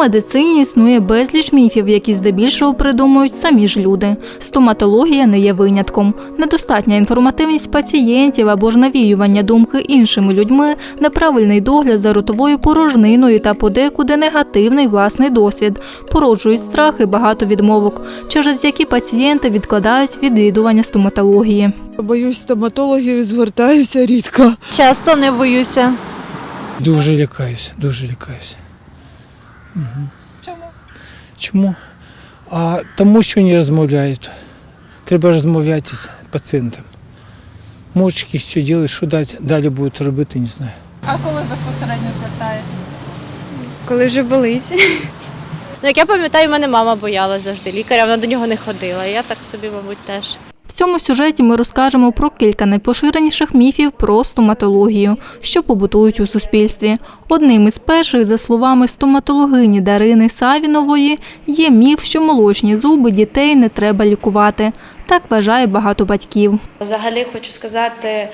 медицині існує безліч міфів, які здебільшого придумують самі ж люди. Стоматологія не є винятком. Недостатня інформативність пацієнтів або ж навіювання думки іншими людьми, неправильний догляд за ротовою порожниною та подекуди негативний власний досвід породжують страх і багато відмовок, через які пацієнти відкладають відвідування стоматології. Боюсь стоматологів звертаюся рідко. Часто не боюся. Дуже лякаюся, дуже лякаюся. Чому? Чому? А тому, що не розмовляють. Треба розмовляти з пацієнтом. Мовчки все робити, що далі, далі будуть робити, не знаю. А коли безпосередньо звертаєтесь? коли вже болить. Ну, як я пам'ятаю, мене мама боялась завжди лікаря, вона до нього не ходила. Я так собі, мабуть, теж. В цьому сюжеті ми розкажемо про кілька найпоширеніших міфів про стоматологію, що побутують у суспільстві. Одним із перших, за словами стоматологині Дарини Савінової, є міф, що молочні зуби дітей не треба лікувати. Так вважає багато батьків. Взагалі хочу сказати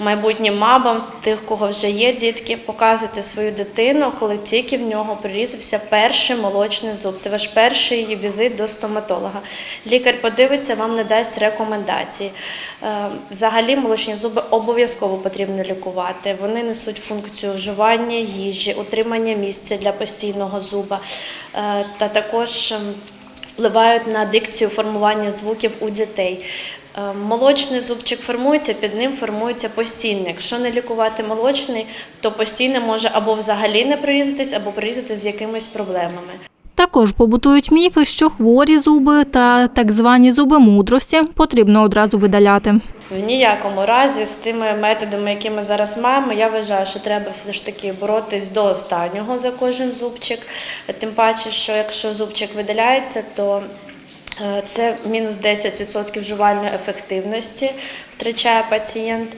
майбутнім мамам, тих, кого вже є дітки, показуйте свою дитину, коли тільки в нього прирізався перший молочний зуб. Це ваш перший візит до стоматолога. Лікар подивиться, вам не дасть рекомендації. Е, Взагалі молочні зуби обов'язково потрібно лікувати. Вони несуть функцію вживання їжі, утримання місця для постійного зуба е, та також. Впливають на дикцію формування звуків у дітей. Е, Молочний зубчик формується, під ним формується постійний. Якщо не лікувати молочний, то постійний може або взагалі не прирізатись, або прирізатись з якимись проблемами. Також побутують міфи, що хворі зуби та так звані зуби мудрості потрібно одразу видаляти. В ніякому разі з тими методами, які ми зараз маємо, я вважаю, що треба все ж таки боротись до останнього за кожен зубчик. Тим паче, що якщо зубчик видаляється, то е, це мінус 10% жувальної ефективності втрачає пацієнт.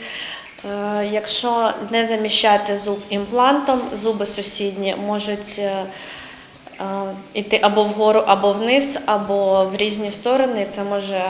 Е, Якщо не заміщати зуб імплантом, зуби сусідні можуть йти або вгору, або вниз, або в різні сторони. Це може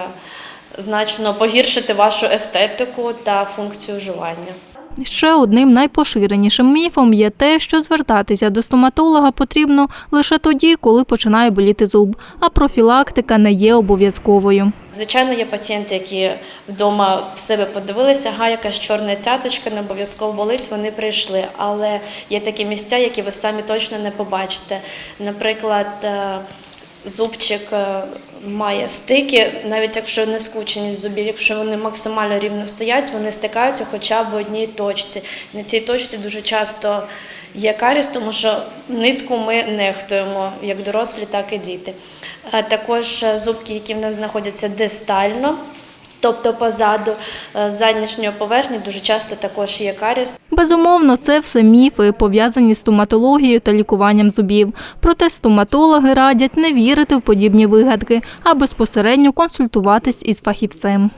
значно погіршити вашу естетику та функцію жування. Ще одним найпоширенішим міфом є те, що звертатися до стоматолога потрібно лише тоді, коли починає боліти зуб, а профілактика не є обов'язковою. Звичайно, є пацієнти, які вдома в себе подивилися, га, якась чорна цяточка, не обов'язково болить, вони прийшли. Але є такі місця, які ви самі точно не побачите. Наприклад, е, зубчик е, має стики, навіть якщо не скученість зубів, якщо вони максимально рівно стоять, вони стикаються хоча б в одній точці. На цій точці дуже часто є каріс, тому що нитку ми нехтуємо, як дорослі, так і діти. А також е, зубки, які в нас знаходяться дистально, тобто позаду е, заднішньої поверхні, дуже часто також є каріс. Безумовно, це все міфи, пов'язані з стоматологією та лікуванням зубів. Проте стоматологи радять не вірити в подібні вигадки, а безпосередньо консультуватись із фахівцем.